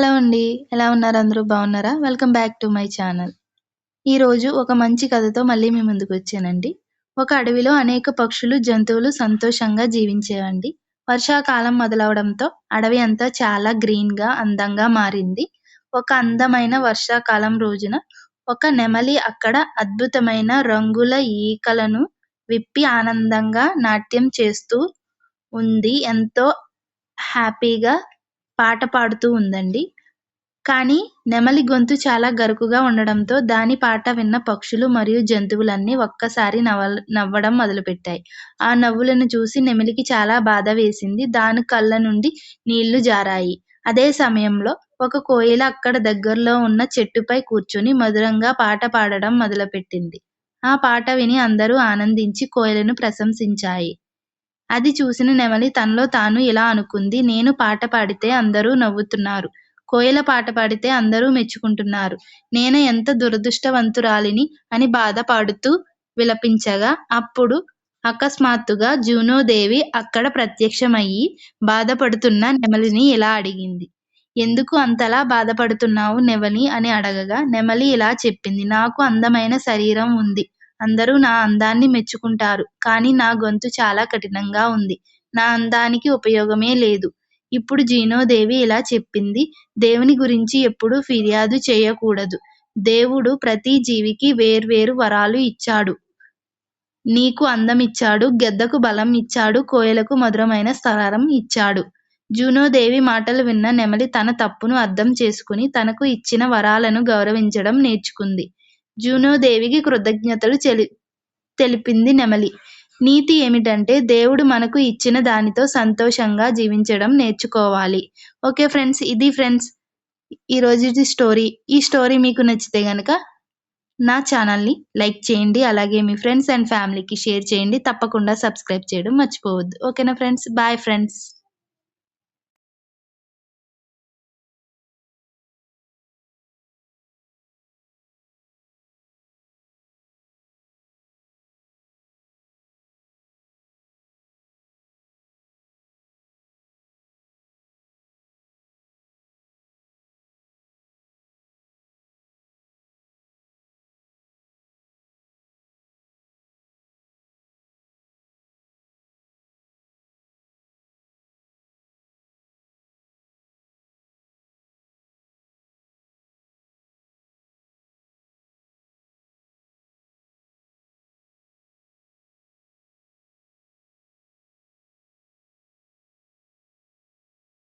Hello అండి. ఎలా ఉన్నారు అందరూ బాగున్నారా? Welcome back to my channel. ఈరోజు ఒక మంచి కథతో మళ్ళీ మీ ముందుకొచ్చానండి. ఒక అడవిలో అనేక పక్షులు, జంతువులు సంతోషంగా జీవించేవండి. వర్షాకాలం మొదలవడంతో అడవి అంతా చాలా గ్రీన్‌గా, అందంగా మారింది. ఒక అందమైన వర్షాకాలం రోజున ఒక నెమలి అక్కడ అద్భుతమైన రంగుల ఈకలను విప్పి ఆనందంగా నాట్యం చేస్తూ ఉంది. ఎంతో హ్యాపీగా పాట పాడుతూ ఉందండి. కానీ నెమలి గొంతు చాలా గరుకుగా ఉండడంతో దాని పాట విన్న పక్షులు మరియు జంతువులన్నీ ఒక్కసారి నవ్వ నవ్వడం మొదలుపెట్టాయి. ఆ నవ్వులను చూసి నెమలికి చాలా బాధ వేసింది. దాని కళ్ళ నుండి నీళ్ళు జారాయి. అదే సమయంలో ఒక కోయిల అక్కడ దగ్గరలో ఉన్న చెట్టుపై కూర్చొని మధురంగా పాట పాడడం మొదలుపెట్టింది. ఆ పాట విని అందరూ ఆనందించి కోయిలను ప్రశంసించాయి. అది చూసిన నెమలి తనలో తాను ఇలా అనుకుంది నేను పాట పాడితే అందరూ నవ్వుతున్నారు. కోయిల పాట పాడితే అందరూ మెచ్చుకుంటున్నారు. నేను ఎంత దురదృష్టవంతురాలిని అని బాధపడుతూ విలపించగా అప్పుడు అకస్మాత్తుగా జూనోదేవి అక్కడ ప్రత్యక్షమయ్యి బాధపడుతున్న నెమలిని ఇలా అడిగింది. ఎందుకు అంతలా బాధపడుతున్నావు నెమలి అని అడగగా నెమలి ఇలా చెప్పింది. నాకు అందమైన శరీరం ఉంది. అందరూ నా అందాన్ని మెచ్చుకుంటారు. కానీ నా గొంతు చాలా కఠినంగా ఉంది. నా అందానికి ఉపయోగమే లేదు. ఇప్పుడు జీనోదేవి ఇలా చెప్పింది దేవుని గురించి ఎప్పుడూ ఫిర్యాదు చేయకూడదు. దేవుడు ప్రతి జీవికి వేర్వేరు వరాలు ఇచ్చాడు. నీకు అందం ఇచ్చాడు. గెద్దకు బలం ఇచ్చాడు. కోయలకు మధురమైన స్వరం ఇచ్చాడు. జూనోదేవి మాటలు విన్న నెమలి తన తప్పును అర్థం చేసుకుని తనకు ఇచ్చిన వరాలను గౌరవించడం నేర్చుకుంది. జూనోదేవికి కృతజ్ఞతలు తెలిపింది నెమలి. నీతి ఏమిటంటే దేవుడు మనకు ఇచ్చిన దానితో సంతోషంగా జీవించడం నేర్చుకోవాలి. ఓకే ఫ్రెండ్స్ ఇది ఫ్రెండ్స్ ఈ స్టోరీ. ఈ స్టోరీ మీకు నచ్చితే గనక నా ఛానల్‌ని లైక్ చేయండి. అలాగే మీ ఫ్రెండ్స్ అండ్ ఫ్యామిలీకి షేర్ చేయండి. తప్పకుండా సబ్స్క్రైబ్ చేయడం మర్చిపోవద్దు. ఓకేనా ఫ్రెండ్స్. Bye friends.